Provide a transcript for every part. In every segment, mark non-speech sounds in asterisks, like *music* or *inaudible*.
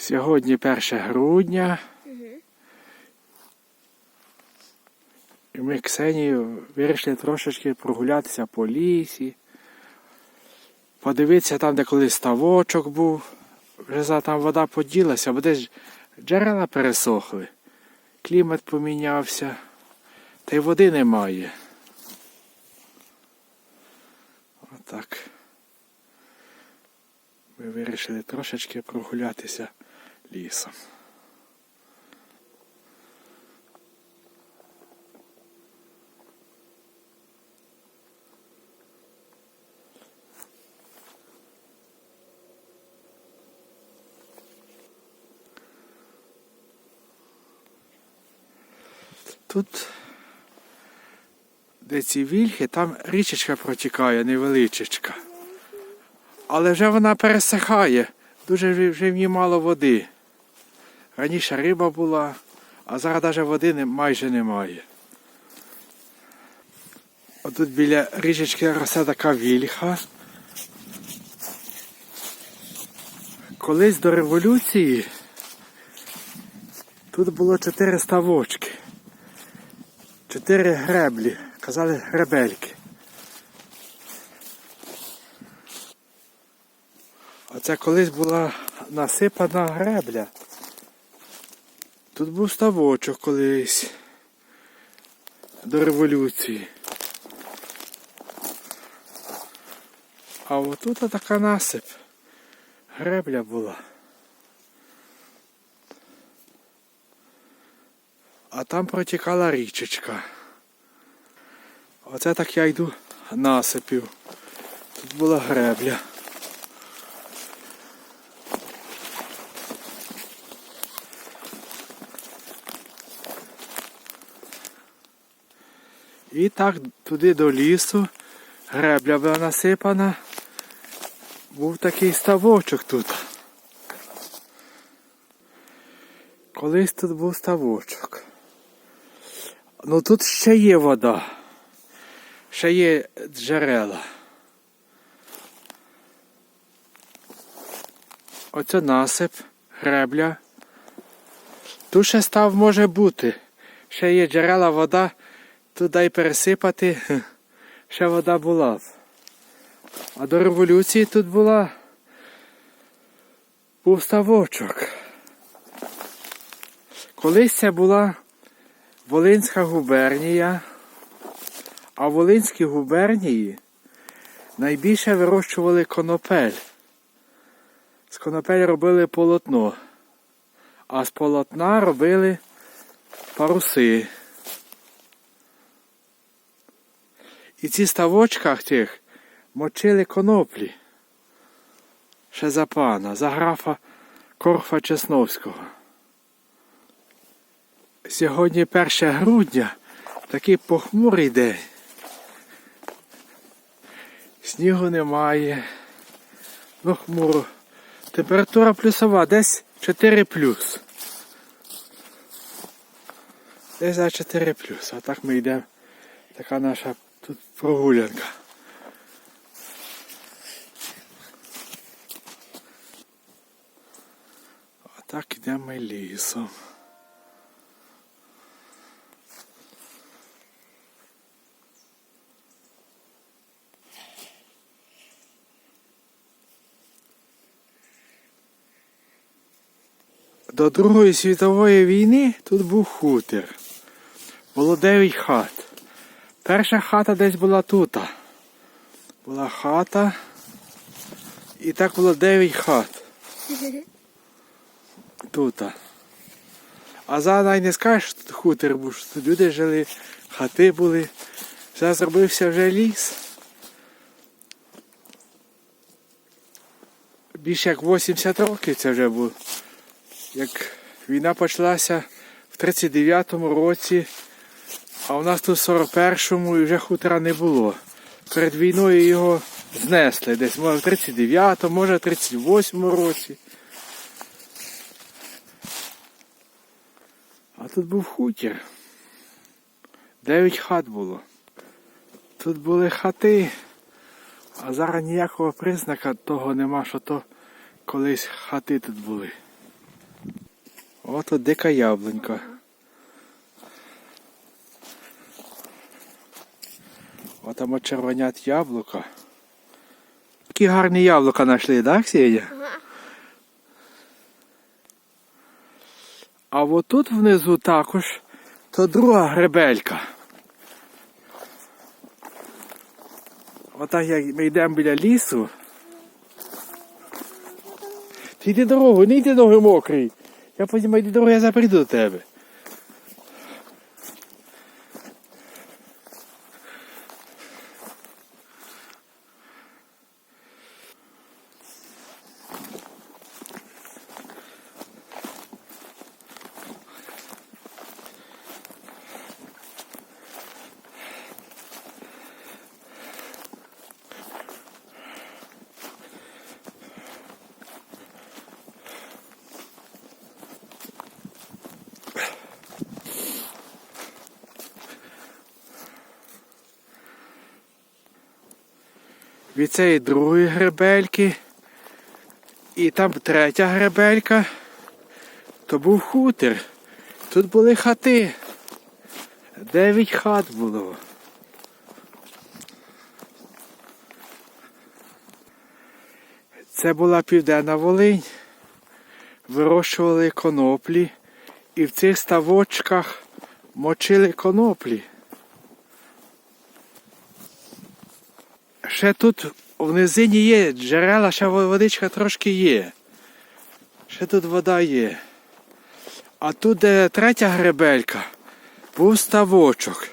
Сьогодні 1 грудня. І ми Ксенією вирішили трошечки прогулятися по лісі. Подивитися там, де колись ставочок був. Вже там вода поділася, бо десь джерела пересохли. Клімат помінявся. Та й води немає. Отак. Ми вирішили трошечки прогулятися лісом. Тут, де ці вільхи, там річечка протікає, невеличечка. Але вже вона пересихає. Дуже вже- в ній мало води. Раніше риба була, а зараз навіть води майже немає. Отут біля річечки росте така вільха. Колись до революції тут було чотири ставочки. Чотири греблі. Казали гребельки. Оце колись була насипана гребля. Тут був ставочок колись до революції. А отут така насип. Гребля була. А там протікала річечка. Оце так я йду насипів. Тут була гребля. І так туди до лісу. Гребля була насипана. Був такий ставочок тут. Колись тут був ставочок. Ну тут ще є вода. Ще є джерела. Оце насип, гребля. Тут ще став може бути. Ще є джерела, вода. Тут дай пересипати. Ще вода була. А до революції тут була. Був. Колись це була Волинська губернія, а в Волинській губернії найбільше вирощували конопель. З конопель робили полотно, а з полотна робили паруси. І ці ставочках тих мочили коноплі. Ще за пана, за графа Корфа Чесновського. Сьогодні 1 грудня, такий похмурий день. Снігу немає. Ну, хмуро. Температура плюсова, десь 4 плюс. Десь за 4 плюс. А так ми йдемо. Така наша прогулянка. А так йдемо лісом. До Другої світової війни тут був хутір. Було 9 хат. Перша хата десь була тут. Була хата. І так було 9 хат. *laughs* Тут. А зараз не скажеш, що тут хутір був, що тут люди жили, хати були. Зараз зробився вже ліс. Більше як 80 років це вже було. Як війна почалася в 39-му році, а у нас тут в 41-му і вже хутора не було. Перед війною його знесли десь, може в 39-му, може в 38-му році. А тут був хутір. Дев'ять хат було. Тут були хати, а зараз ніякого признака того нема, що то колись хати тут були. О, тут дика яблунька. О, там от червонять яблука. Такі гарні яблука знайшли, так, Ксенія? Ага. А от тут внизу також то друга гребелька. Отак як ми йдемо біля лісу. Ти йди дорогу, не йди ноги мокрий. Я потім йди дорогу, я заприйду до тебе. Від цієї другої гребельки. І там третя гребелька. То був хутір. Тут були хати. Дев'ять хат було. Це була південна Волинь. Вирощували коноплі і в цих ставочках мочили коноплі. Ще тут в низині є джерела, ще водичка трошки є. Ще тут вода є. А тут, де третя гребелька, був ставочок.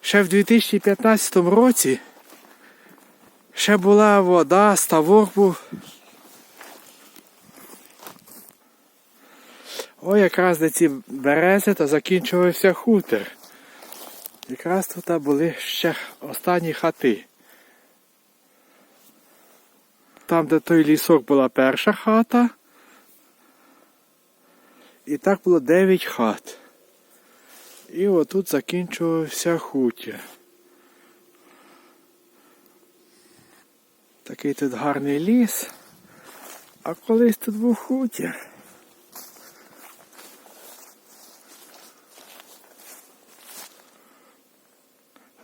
Ще в 2015 році ще була вода, ставок був. О, якраз де ці берези, то закінчувався хутір. Якраз тут були ще останні хати. Там, де той лісок була перша хата. І так було 9 хат. І отут закінчувався хутір. Такий тут гарний ліс. А колись тут був хутір.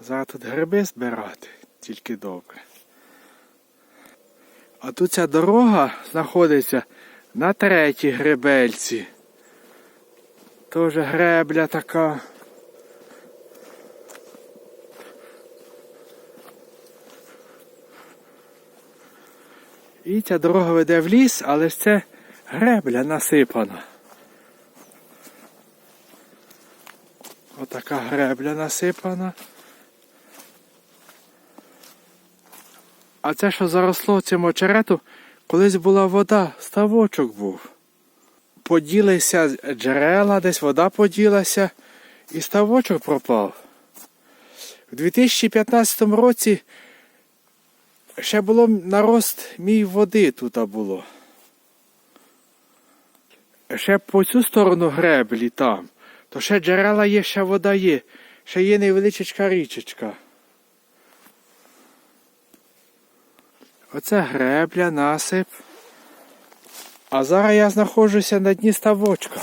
Зараз тут гриби збирати, тільки добре. А тут ця дорога знаходиться на третій гребельці. Теж гребля така. І ця дорога веде в ліс, але це гребля насипана. Отака гребля насипана. А це, що заросло цим очерету, колись була вода, ставочок був. Поділися джерела, десь вода поділася, і ставочок пропав. У 2015 році ще було нарост мій води тут було. Ще по цю сторону греблі там, то ще джерела є, ще вода є, ще є невеличка річечка. Оце гребля, насип. А зараз я знаходжуся на дні ставочка.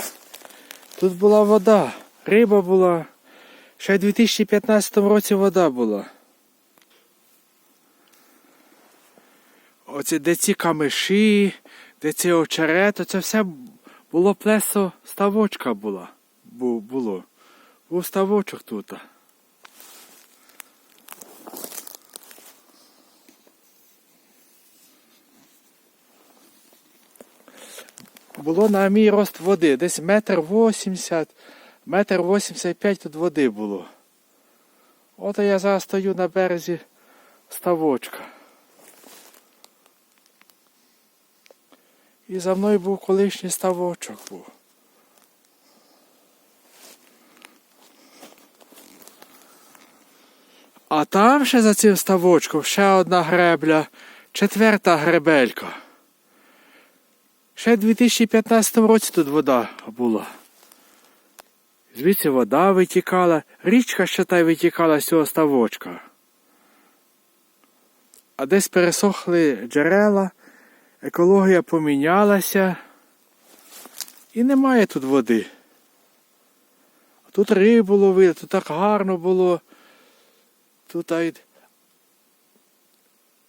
Тут була вода, риба була. Ще в 2015 році вода була. Оце де ці камиші, де ці очерет, це все було плесо ставочка була. Бу- було. Був ставочок тут. Було на мій рост води. Десь метр вісімдесят, метр вісімдесят п'ять тут води було. От я зараз стою на березі ставочка. І за мною був колишній ставочок був. А там ще за цим ставочком ще одна гребля, четверта гребелька. Ще в 2015 році тут вода була. Звідси вода витікала, річка ще та й витікала з цього ставочка. А десь пересохли джерела, екологія помінялася. І немає тут води. Тут рибу ловили, тут так гарно було. Тут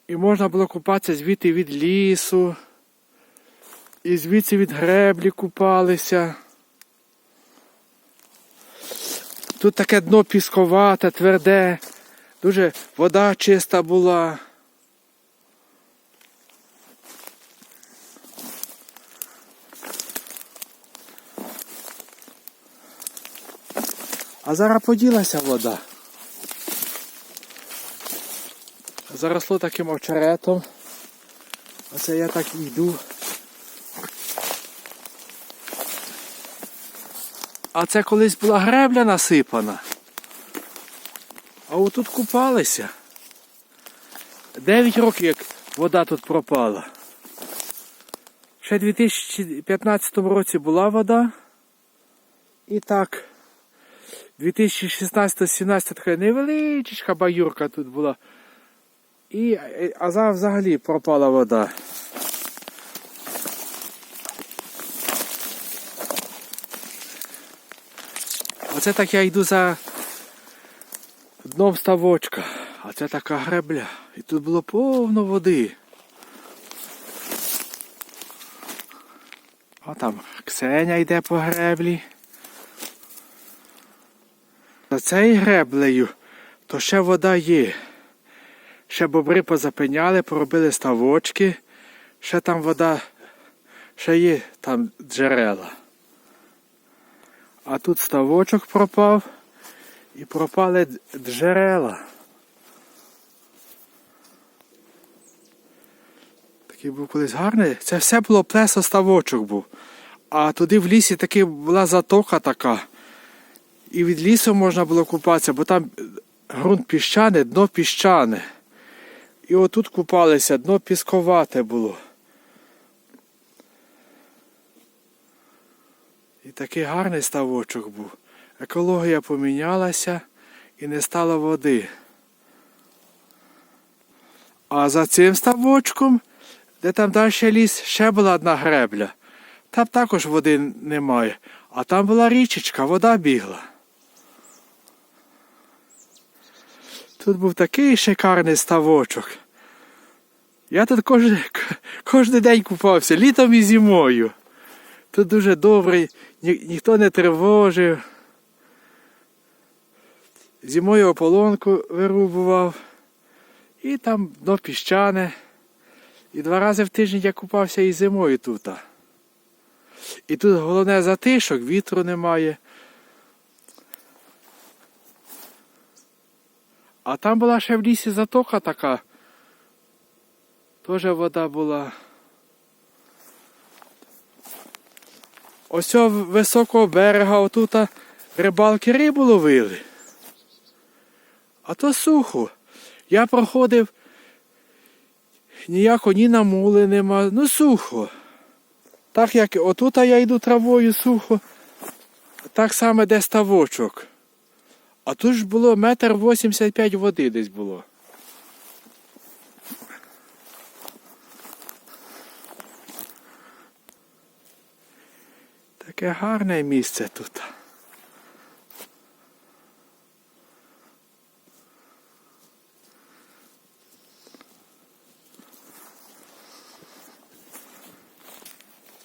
і можна було купатися звідти від лісу. І звідси від греблі купалися. Тут таке дно пісковате, тверде, дуже вода чиста була. А зараз поділася вода. Заросло таким очеретом. Оце я так йду. А це колись була гребля насипана. А отут купалися. Дев'ять років як вода тут пропала. Ще в 2015 році була вода. І так. 2016-17 така невеличка баюрка тут була. І, а зараз взагалі пропала вода. Оце так я йду за дном ставочка. А це така гребля. І тут було повно води. А там Ксеня йде по греблі. За цією греблею то ще вода є. Ще бобри позапиняли, поробили ставочки. Ще там вода, ще є там джерела. А тут ставочок пропав і пропали джерела. Такий був колись гарний. Це все було плесо ставочок був. А туди в лісі таки була затока така. І від лісу можна було купатися, бо там ґрунт піщане, дно піщане. І отут купалися, дно пісковате було. І такий гарний ставочок був. Екологія помінялася і не стало води. А за цим ставочком, де там далі ліс, ще була одна гребля. Там також води немає. А там була річечка, вода бігла. Тут був такий шикарний ставочок. Я тут кожен, кожен день купався, літом і зимою. Тут дуже добрий, ні, ніхто не тривожив. Зимою ополонку вирубував. І там дно піщане. І два рази в тиждень я купався і зимою тут. І тут головне затишок, вітру немає. А там була ще в лісі затока така. Теж вода була. Ось високого берега отут рибалки рибу ловили. А то сухо. Я проходив, ніяко ні намули нема, ну сухо. Так як отут я йду травою сухо, так само де ставочок. А тут ж було метр вісімдесят п'ять води десь було. Таке гарне місце тут.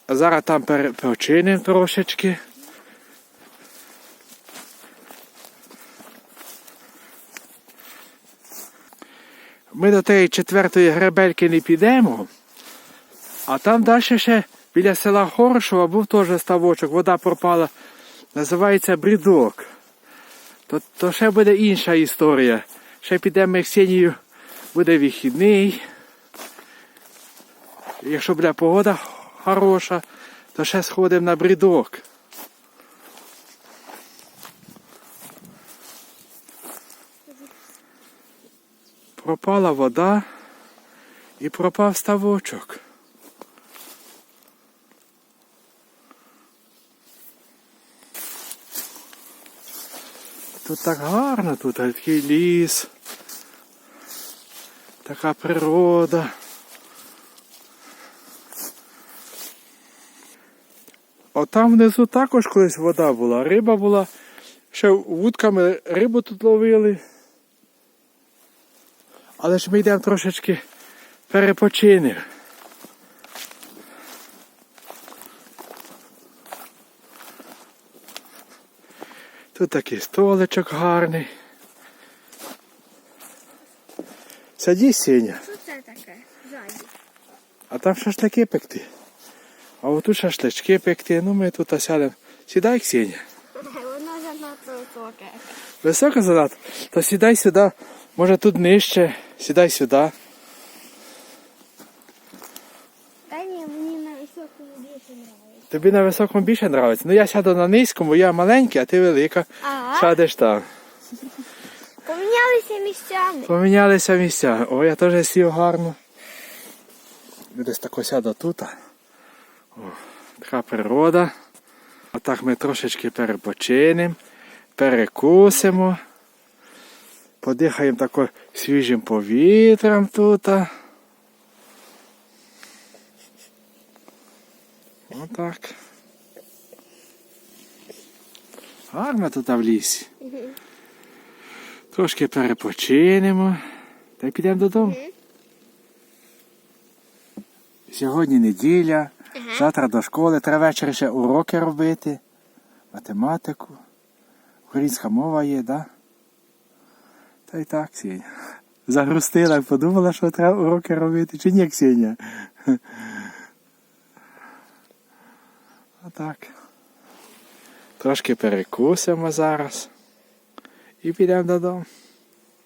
А зараз там перепочинемо трошечки. Ми до тієї четвертої гребельки не підемо, а там далі ще біля села Хорошова був теж ставочок, вода пропала. Називається Брідок. То, то ще буде інша історія. Ще підемо Ксенію, буде вихідний. Якщо буде погода хороша, то ще сходимо на брідок. Пропала вода і пропав ставочок. Тут так гарно, тут такий ліс, така природа. О, там внизу також колись вода була, риба була. Ще вудками рибу тут ловили. Але ж ми йдемо трошечки перепочинемо. Тут такий столичок гарний. Саді сіня, Що це таке? Ззаді. а там шашлики пекти. А отут шашлички пекти, ну ми тут сядемо. Сідай, Ксенія. Воно занадто високе. Високо занадто? То сідай сюди. Може тут нижче. Сідай сюди. Та ні, мені на високому більше подобається. Тобі на високому більше подобається. Ну я сяду на низькому, я маленький, а ти велика. Ага. Сядеш там. Помінялися місцями. Помінялися місця. О, я теж сів гарно. Я Десь тако сяду тут. О, така природа. Отак ми трошечки перепочинемо, перекусимо. Подихаємо тако свіжим повітрям тут. Отак. Гарно тут в лісі. Трошки перепочинемо та й підемо додому. Сьогодні неділя, завтра до школи, треба ввечері ще уроки робити, математику, українська мова є, да? Та й так, Ксеня. Загрустила і подумала, що треба уроки робити, чи ні, Ксеня? Отак. Трошки перекусимо зараз і підемо додому.